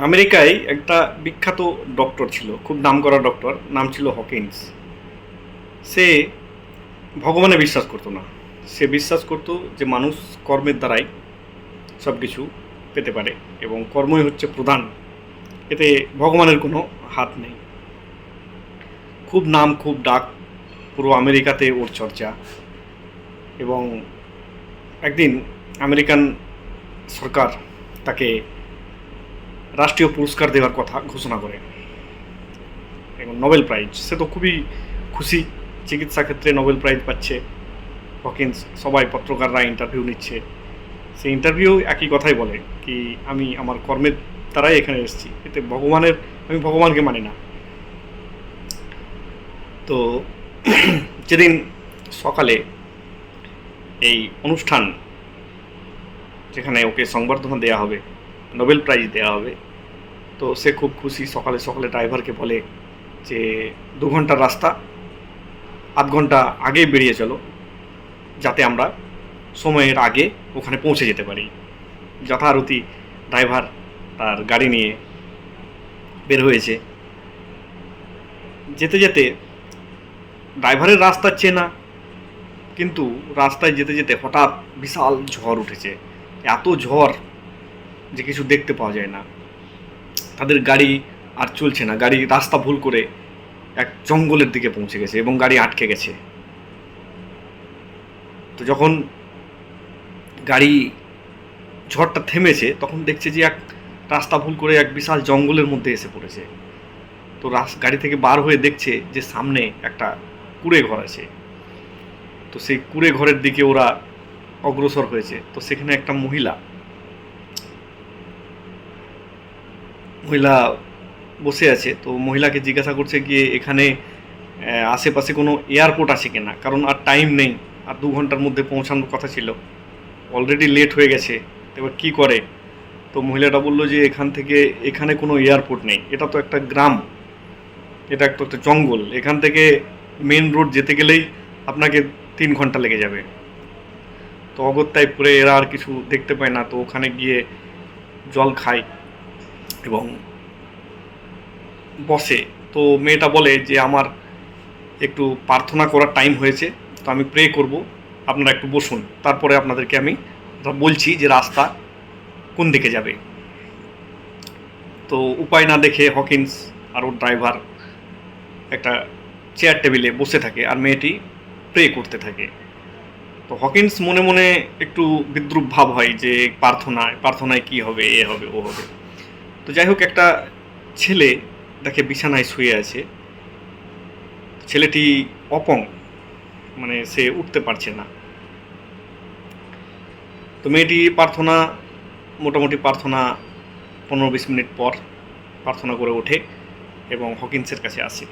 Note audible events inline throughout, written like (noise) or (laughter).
আমেরিকায় একটা বিখ্যাত ডক্টর ছিল, খুব নামকরা ডক্টর, নাম ছিল হকিন্স। সে ভগবানে বিশ্বাস করতো না। সে বিশ্বাস করতো যে মানুষ কর্মের দ্বারাই সব কিছু পেতে পারে এবং কর্মই হচ্ছে প্রধান। এতে ভগবানের কোনো হাত নেই। খুব নাম, খুব ডাক, পুরো আমেরিকাতে ওর চর্চা। এবং একদিন আমেরিকান সরকার তাকে রাষ্ট্রীয় পুরস্কার দেওয়ার কথা ঘোষণা করে। এবং নোবেল প্রাইজ সে তো খুবই খুশি। চিকিৎসা ক্ষেত্রে নোবেল প্রাইজ পাচ্ছে। হকিন্স সবাই পত্রকাররা ইন্টারভিউ নিচ্ছে। সেই ইন্টারভিউ একই কথাই বলে কি, আমি আমার কর্মের দ্বারাই এখানে এসেছি। এতে ভগবানের, আমি ভগবানকে মানি না। তো (clears throat) যেদিন সকালে এই অনুষ্ঠান, যেখানে ওকে সংবর্ধনা দেওয়া হবে নোবেল প্রাইজ দেওয়া হবে। তো সে খুব খুশি, সকালে সকালে ড্রাইভারকে বলে যে, দু ঘণ্টার রাস্তা, আধ ঘণ্টা আগে বেরিয়ে চলো, যাতে আমরা সময়ের আগে ওখানে পৌঁছে যেতে পারি। যথারীতি ড্রাইভার তার গাড়ি নিয়ে বের হয়েছে। যেতে যেতে ড্রাইভারের রাস্তা চেনা, কিন্তু রাস্তায় যেতে যেতে হঠাৎ বিশাল ঝড় উঠেছে। এত ঝড় যে কিছু দেখতে পাওয়া যায় না। তাদের গাড়ি আর চলছে না। গাড়ি রাস্তা ভুল করে এক জঙ্গলের দিকে পৌঁছে গেছে এবং গাড়ি আটকে গেছে। তো যখন গাড়ি ঝড়টা থেমেছে, তখন দেখছে যে এক রাস্তা ভুল করে এক বিশাল জঙ্গলের মধ্যে এসে পড়েছে। তো রাস, গাড়ি থেকে বার হয়ে দেখছে যে সামনে একটা কুড়ে ঘর আছে। তো সেই কুড়ে ঘরের দিকে ওরা অগ্রসর হয়েছে। তো সেখানে একটা মহিলা মহিলা বসে আছে, তো মহিলাকে জিজ্ঞাসা করছে গিয়ে এখানে আশেপাশে কোনো এয়ারপোর্ট আছে কিনা? কারণ আর টাইম নেই, আর দু ঘণ্টার মধ্যে পৌঁছানোর কথা ছিল। অলরেডি লেট হয়ে গেছে এবার কী করে? তো মহিলাটা বলল যে এখান থেকে, এখানে কোনো এয়ারপোর্ট নেই, এটা তো একটা গ্রাম, এটা একটা একটা জঙ্গল, এখান থেকে মেন রোড যেতে গেলেই আপনাকে তিন ঘণ্টা লেগে যাবে। তো অগত্যায় পরে এরা আর কিছু দেখতে পায় না, তো ওখানে গিয়ে জল খায়। এবং বসে। তো মেয়েটা বলে যে, আমার একটু প্রার্থনা করার টাইম হয়েছে, তো আমি প্রে করব। আপনারা একটু বসুন। তারপরে আপনাদেরকে আমি বলছি যে, রাস্তা কোন দিকে যাবে? তো উপায় না দেখে হকিন্স আর ওর ড্রাইভার একটা চেয়ার টেবিলে বসে থাকে আর মেয়েটি প্রে করতে থাকে। তো হকিন্স মনে মনে একটু বিদ্রুপ ভাব হয় যে, প্রার্থনায় প্রার্থনায় কি হবে? এ হবে, ও হবে। তো যাই হোক, একটা ছেলে দেখে বিছানায় শুয়ে আছে। ছেলেটি অপং মানে সে উঠতে পারছে না। তো মেয়েটি প্রার্থনা, মোটামুটি প্রার্থনা পনেরো বিশ মিনিট পর প্রার্থনা করে ওঠে এবং হকিন্সের কাছে আসে।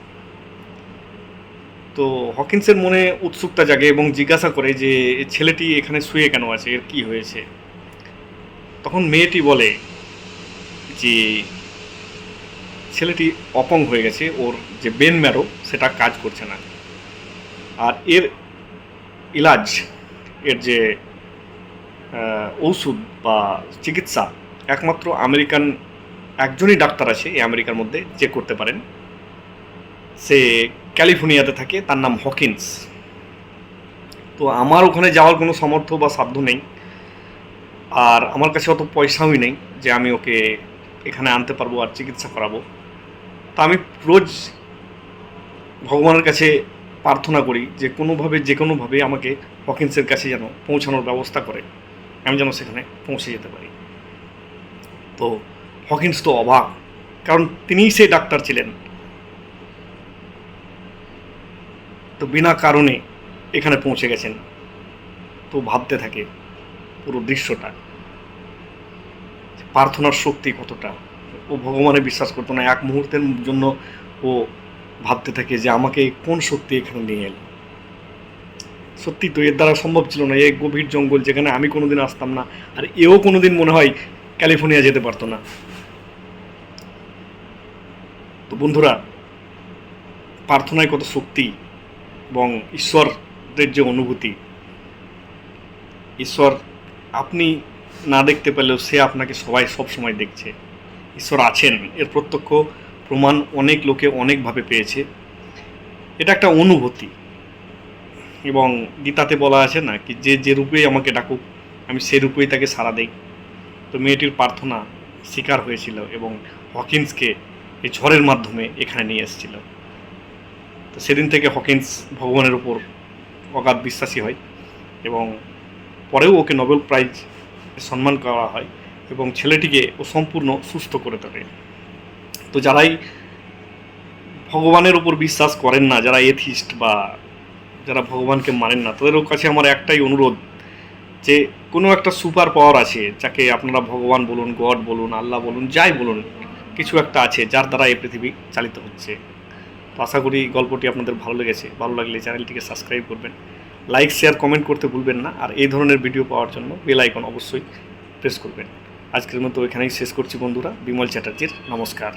তো হকিন্সের মনে উৎসুকতা জাগে এবং জিজ্ঞাসা করে যে ছেলেটি এখানে শুয়ে কেন আছে? এর কি হয়েছে? তখন মেয়েটি বলে যে ছেলেটি অপং হয়ে গেছে, ওর যে বেন ম্যারো, সেটা কাজ করছে না। আর এর ইলাজ, এর যে ঔষধ বা চিকিৎসা, একমাত্র আমেরিকান, একজনই ডাক্তার আছে এই আমেরিকার মধ্যে, যে করতে পারেন। সে ক্যালিফোর্নিয়াতে থাকে, তার নাম হকিন্স। তো আমার ওখানে যাওয়ার কোনো সামর্থ্য বা সাধ্য নেই, আর আমার কাছে অত পয়সাও নেই যে আমি ওকে এখানে আনতে পারব আর চিকিৎসা করাবো। তা আমি রোজ ভগবানের কাছে প্রার্থনা করি যে কোনোভাবে যে কোনোভাবে আমাকে হকিন্সের কাছে যেন পৌঁছানোর ব্যবস্থা করে। আমি যেন সেখানে পৌঁছে যেতে পারি। তো হকিন্স তো অবাক, কারণ তিনিই সেই ডাক্তার ছিলেন। তো বিনা কারণে এখানে পৌঁছে গেছেন। তো ভাবতে থাকে পুরো দৃশ্যটা। প্রার্থনার শক্তি কতটা? ও ভগবানে বিশ্বাস করতো না, এক মুহূর্তের জন্য ও ভাবতে থাকে যে আমাকে কোন শক্তি এখানে নিয়ে এলো। সত্যি তো এর দ্বারা সম্ভব ছিল না এই গভীর জঙ্গল যেখানে আমি কোনোদিন আসতাম না, আর এও কোনোদিন মনে হয় ক্যালিফোর্নিয়া যেতে পারতো না। তো বন্ধুরা, প্রার্থনায় কত শক্তি এবং ঈশ্বরের যে অনুভূতি, ঈশ্বর, আপনি না দেখতে পেলেও সে আপনাকে সবাই সব সময় দেখছে। ঈশ্বর আছেন, এর প্রত্যক্ষ প্রমাণ অনেক লোকে অনেকভাবে পেয়েছে। এটা একটা অনুভূতি। এবং গীতাতে বলা আছে না কি, যে যে রূপেই আমাকে ডাকুক, আমি সে রূপেই তাকে সাড়া দেই। তো মেয়েটির প্রার্থনা স্বীকার হয়েছিল এবং হকিন্সকে এই ঝড়ের মাধ্যমে এখানে নিয়ে এসেছিল। তো সেদিন থেকে হকিন্স ভগবানের উপর অগাধ বিশ্বাসী হয় এবং পরেও ওকে নোবেল প্রাইজ সম্মান করা হয় এবং ছেলেটিকে ও সম্পূর্ণ সুস্থ করে তোলে। তো যারাই ভগবানের উপর বিশ্বাস করেন না, যারা এথিস্ট বা যারা ভগবানকে মানেন না তাদের কাছে আমার একটাই অনুরোধ যে কোনো একটা সুপার পাওয়ার আছে, যাকে আপনারা ভগবান বলুন, গড বলুন, আল্লাহ বলুন, যাই বলুন, কিছু একটা আছে যার দ্বারা এই পৃথিবী চালিত হচ্ছে। তো আশা করি গল্পটি আপনাদের ভালো লেগেছে। ভালো লাগলে চ্যানেলটিকে সাবস্ক্রাইব করবেন। লাইক শেয়ার কমেন্ট করতে ভুলবেন না। আর এই ধরনের ভিডিও পাওয়ার জন্য বেল আইকন অবশ্যই প্রেস করবেন। আজকের মতো এখানেই শেষ করছি বন্ধুরা। বিমল চ্যাটার্জির নমস্কার।